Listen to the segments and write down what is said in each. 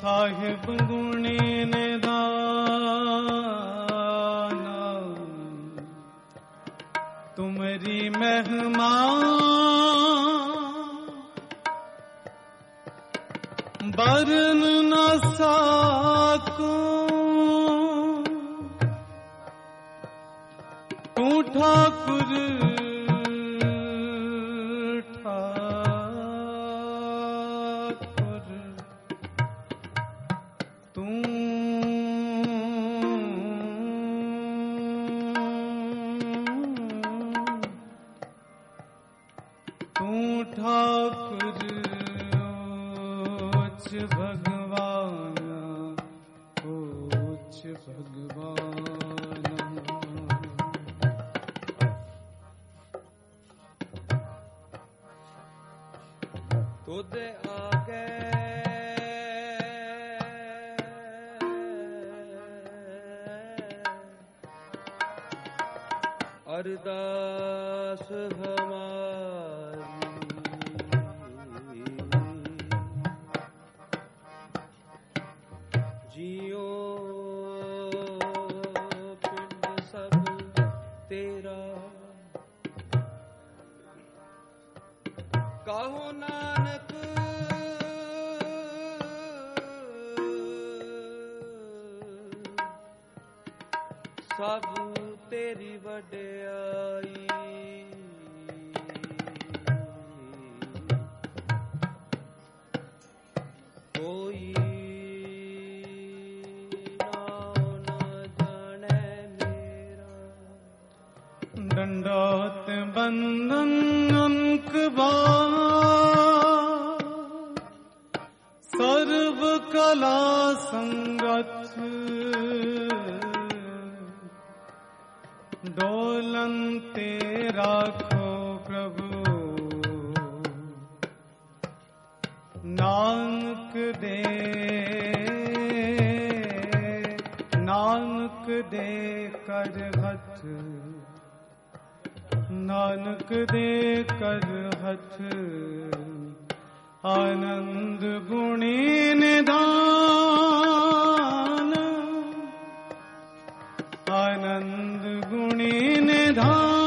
ਸਾਹਿਬ ਗੁਣੇ ਨੇ ਦਾਨਾ ਤੁਮਰੀ ਮਹਿਮਾ ਬਰਨ ਨਾ ਸਾਕੂ। ਤੂੰ ਠਾਕੁਰ ਅਰਦਾਸ ਹਮਾਰ ਕੰਡੋਤ ਬੰਧਨ ਅੰਕ ਬਾਰ। ਸਰਵ ਕਲਾ ਸੰਗਤ। ਡੋਲਨ ਤੇ ਰਾਖੋ ਪ੍ਰਭੂ। ਨਾਨਕ ਦੇ ਨਾਨਕ ਦੇ ਕਰਵਤ नानक दे कर हथ। आनंद गुणी निधान आनंद गुणी निधान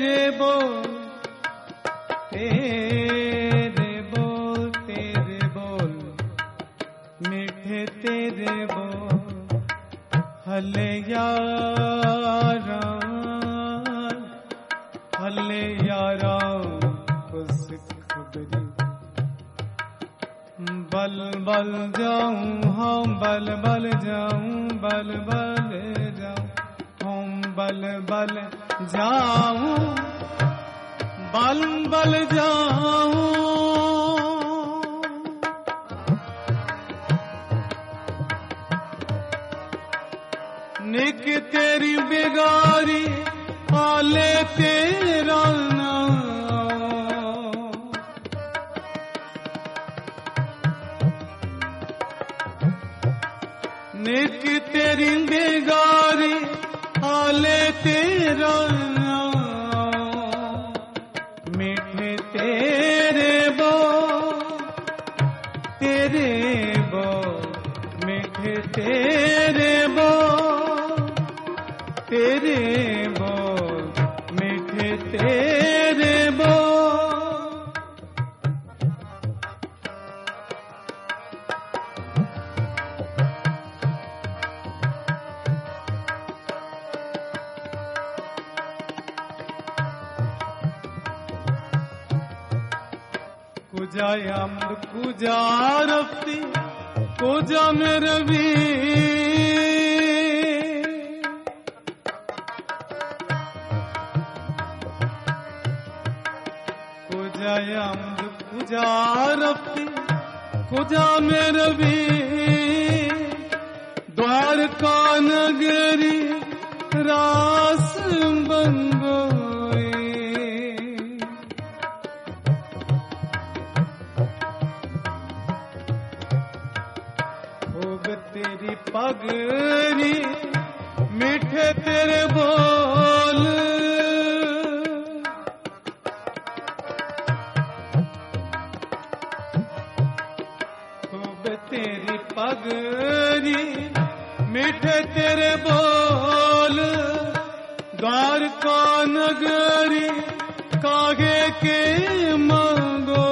রে বউ ਹਾਲੇ ਤੇਰਾ ਨਾਮ ਨਿਕ ਤੇਰੀ ਬਿਗਾਰੀ ਹਾਲੇ ਤੇਰਾ ਨਾਮ ਮਿੱਠੇ ਤੇਰੇ ਬੋ ਤੇਰੇ ਬੋ ਮਿੱਠੇ ਤੇਰੇ ਬੋ তেরে বো কুজায় আমর কুজা রফতি কুজা মেরবি खुदा रब्बी खुदा मेरे भी द्वारका नगरी रास बन गई होग तेरी पगड़ी मीठे तेरे बोल ਤੇਰੀ ਪਗਰੀ ਮਿੱਠੇ ਤੇਰੇ ਬੋਲ द्वारका नगरी कागे के मंगो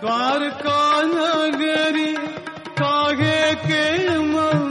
द्वारका नगरी कागे के मंगो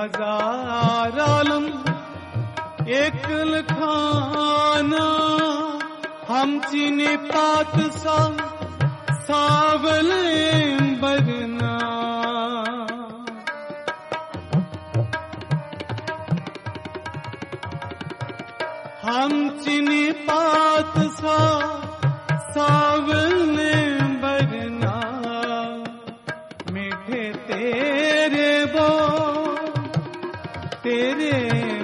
हजार आलम एक लखाना हम चीनी पात सा सावल बरना हम चीनी पात सा सावल बरना मीठे तेरे बो तेरे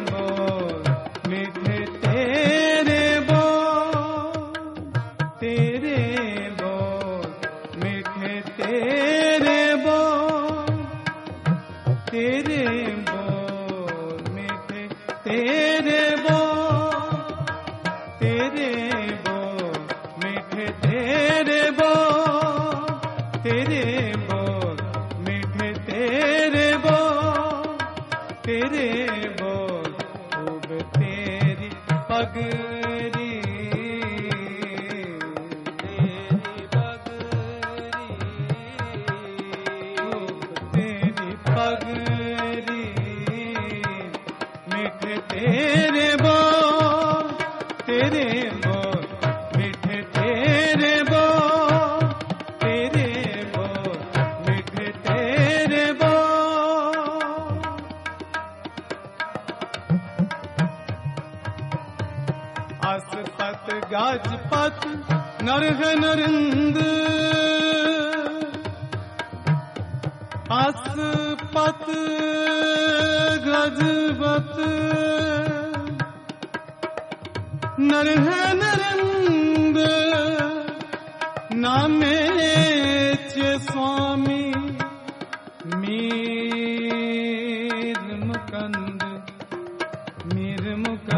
मिर मुक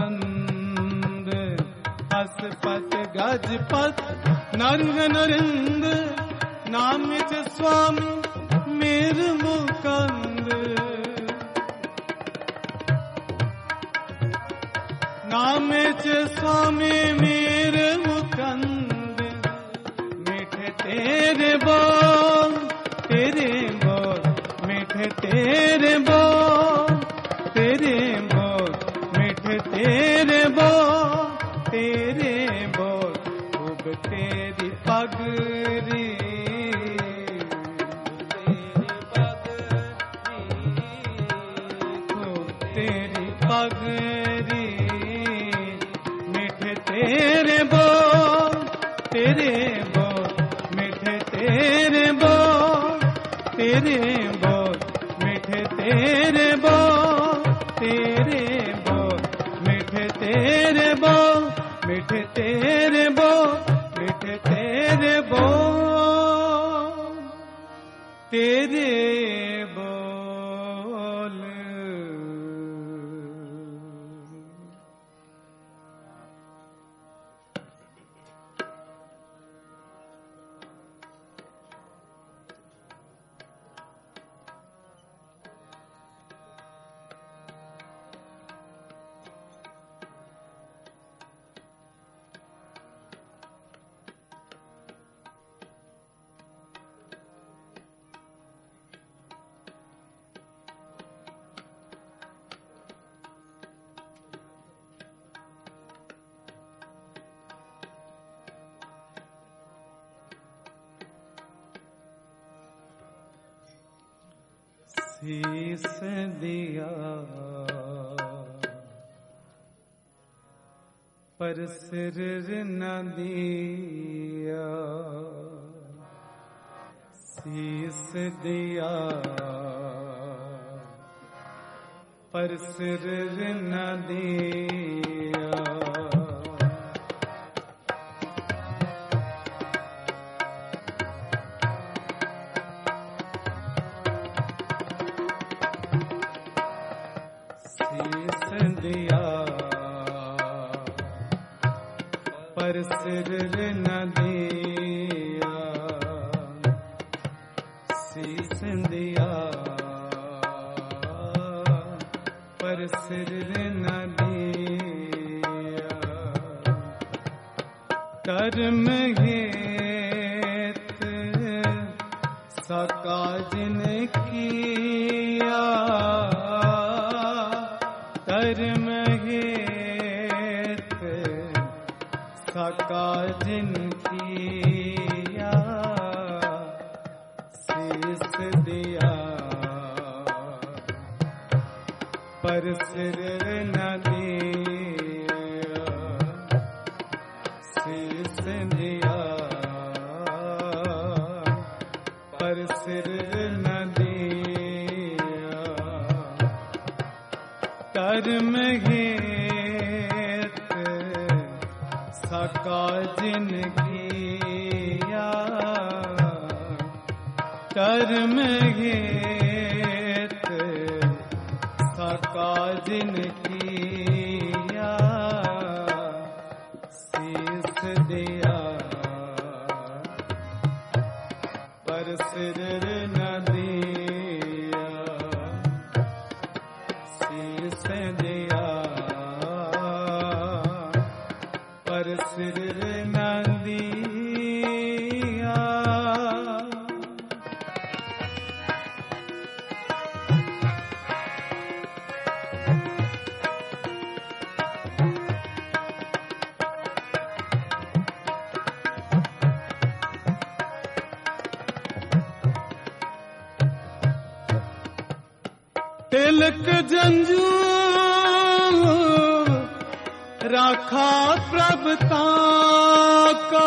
अस्प पच च नरङ्गी निर्मुकन्द मम च स्वामी निर्मुकन्द मक तेरे बा तेरे बो मे तेरे बो ਤੇਰੇ ਬੋਲ ਤੇਰੇ ਬੋਲ ਮਿੱਠੇ ਤੇਰੇ ਬੋਲ ਤੇਰੇ ਬੋਲ ਮਿੱਠੇ ਤੇਰੇ ਸੀਸ ਦਿਆ। ਪਰ ਸਿਰ ਨ ਦਿਆ। ਸੀਸ ਦਿਆ। ਪਰ ਸਿਰ ਨ ਦਿਆ। ਸੀਸ ਪਰ ਸਿਰ ਨ ਦਿਆ ਸੀਸ ਦਿਆ ਪਰ ਸਿਰ ਨ ਕਰਮ ਹੇਤ ਸਕਾ ਜਿਨ ਕੀਆ ਕਰਮ ਹੇਤ ਸੀਸ ਦਿਆ ਪਰ ਸਿਰ ਨ ਰਾਖਾ ਪ੍ਰਭ ਤਾਕਾ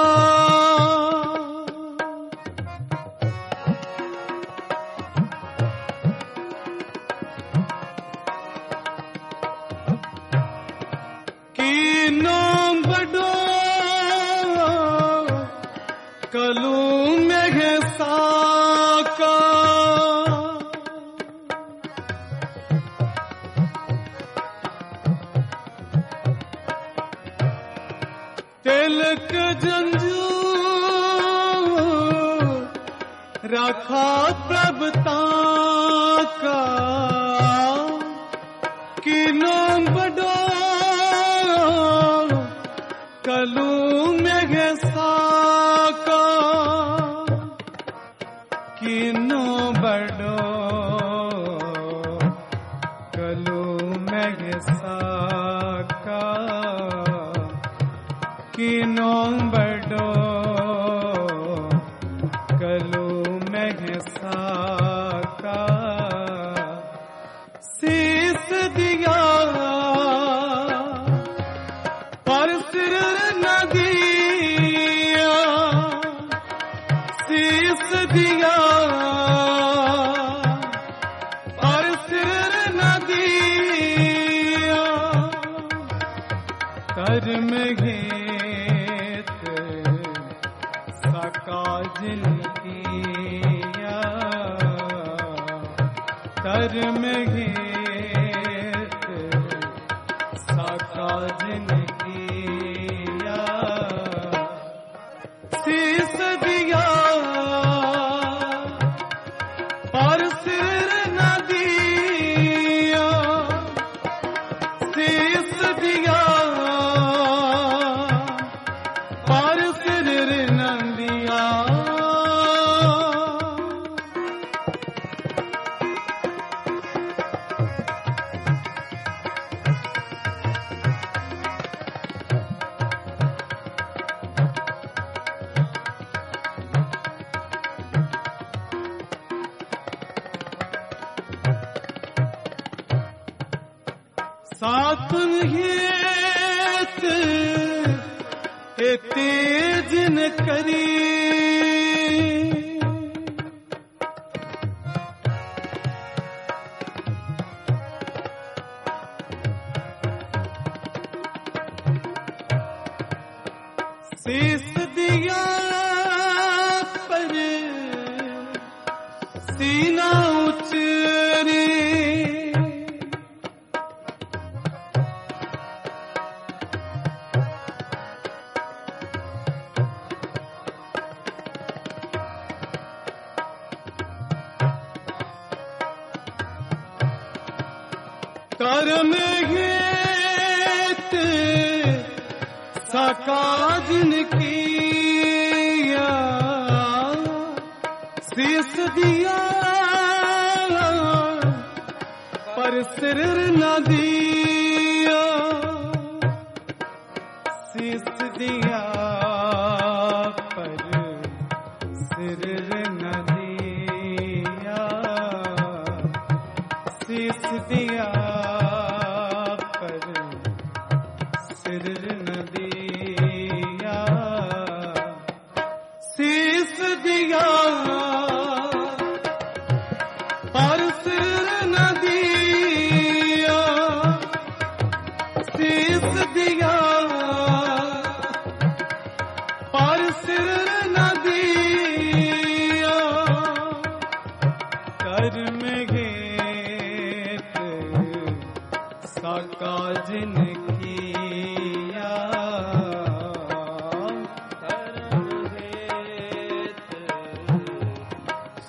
ਰਾਖਾ ਪ੍ਰਭ ਤਾਂ ਕਾ। ਕਿਨੋਂ ਬਡੋ ਕਲੂ ਮੇਘ ਸਾਕਾ। ਬਡੋ ਕਲੂ ਮੇਘ ਸਾਕਾ। ਬਡੋ Sis ਕਰ ਸਿਰ ਨਾ ਦੀਆ ਸੀਸ ਦੀ काका जिन किया धर्म हेत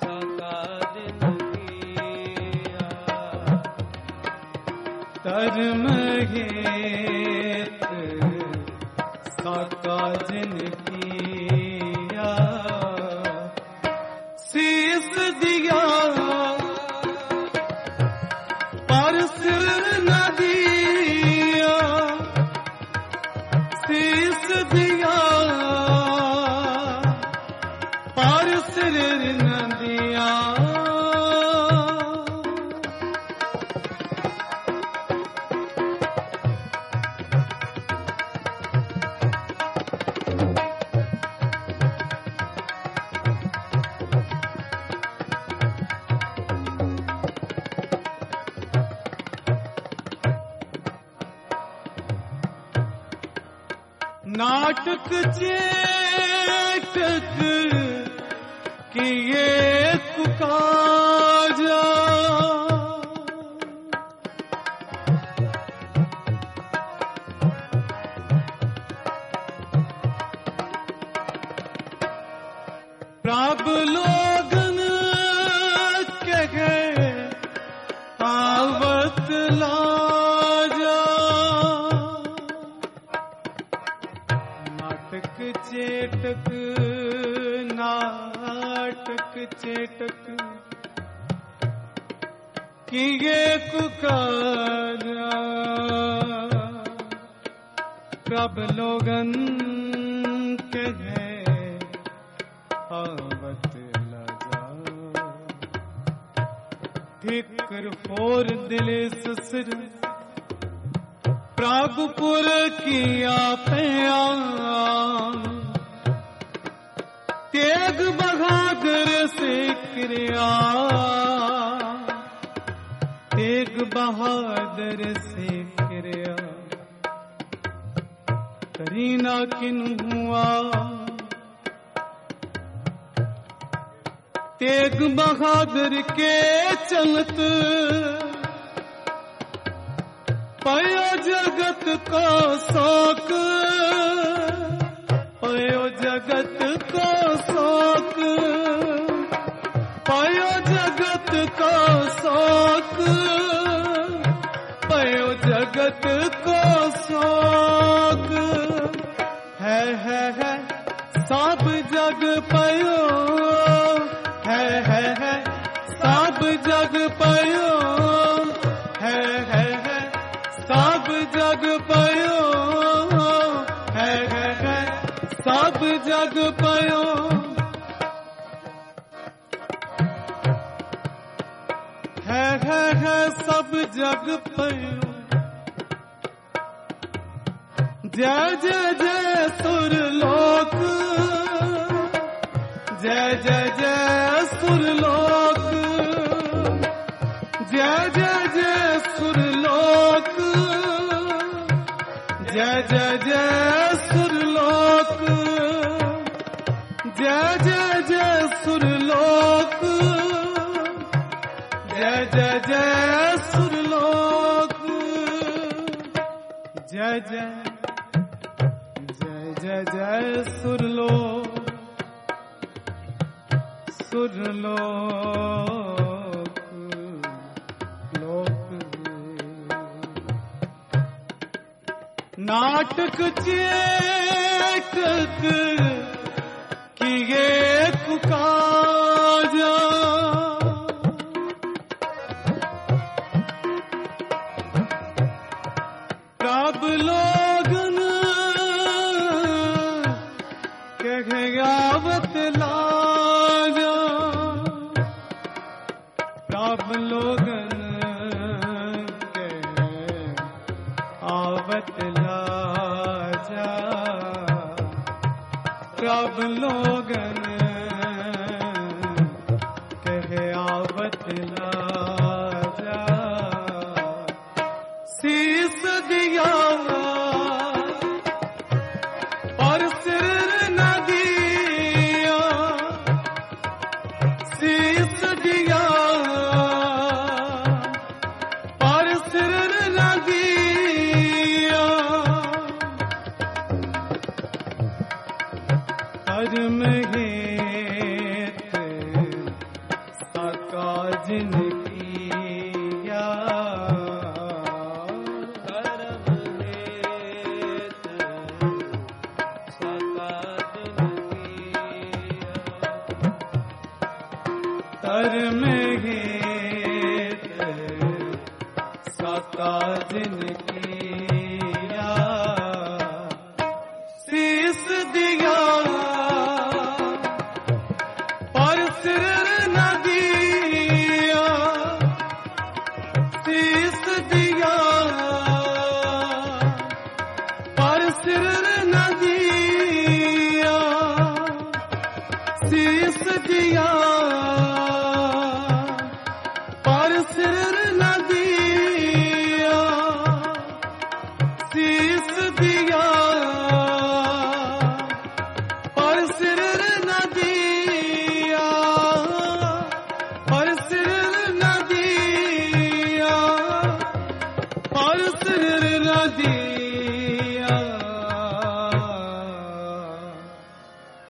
सका जिन किया धर्म हेत ਨਾਟਕ ਚੇਟਕ ਕੀਏ ਪੁਕਾਰ। नाटक चेटक नाटक चेटक किए कुकारा प्रभ लोगन के है आवत लगा ठिकर फोर दिले ससुर प्रागपुर किया पया ਤੇਗ ਬਹਾਦਰ ਸਿਕਰਿਆ ਤੇਗ ਬਹਾਦਰ ਸਿਕਰਿਆ ਕਰੀਨਾ ਕਿਨ ਹੁਆ। ਤੇਗ ਬਹਾਦਰ ਕੇ ਚਲਤ ਪਾਇਆ ਜਗਤ ਕੋ ਸੋਕ। ਪਾਇਓ ਜਗਤ ਕੋ ਸੋਕ। ਪਾਇਓ ਜਗਤ ਕੋ ਸੋਕ। ਪਾਇਓ ਜਗਤ ਕੋ ਸੋਕ। ਹੈ, ਸਭ ਜਗ ਪਾਇਓ। ਹੈ ਹੈ ਹੈ, ਸਭ ਜਗ ਪਾਇਓ। ਹੈ ਜਗ ਪਇਓ ਜੈ ਜੈ ਜੈ ਸੁਰ ਜੈ ਜੈ ਜੈ ਸੁਰ ਜੈ ਜੈ ਜੈ ਸੁਰ ਜੈ ਜੈ ਜੈ ਸੁਰ ਜੈ ਜੈ ਜੈ ਸੁਰ ਲੋਕ। ਜੈ ਜੈ ਸੁਰ ਜੈ ਜੈ ਜੈ ਜੈ ਜੈ ਸੁਰ ਲੋਕ ਨਾਟਕ ਚੇਤਕ ਕੀਏ ਪੁਕਾਜਾ no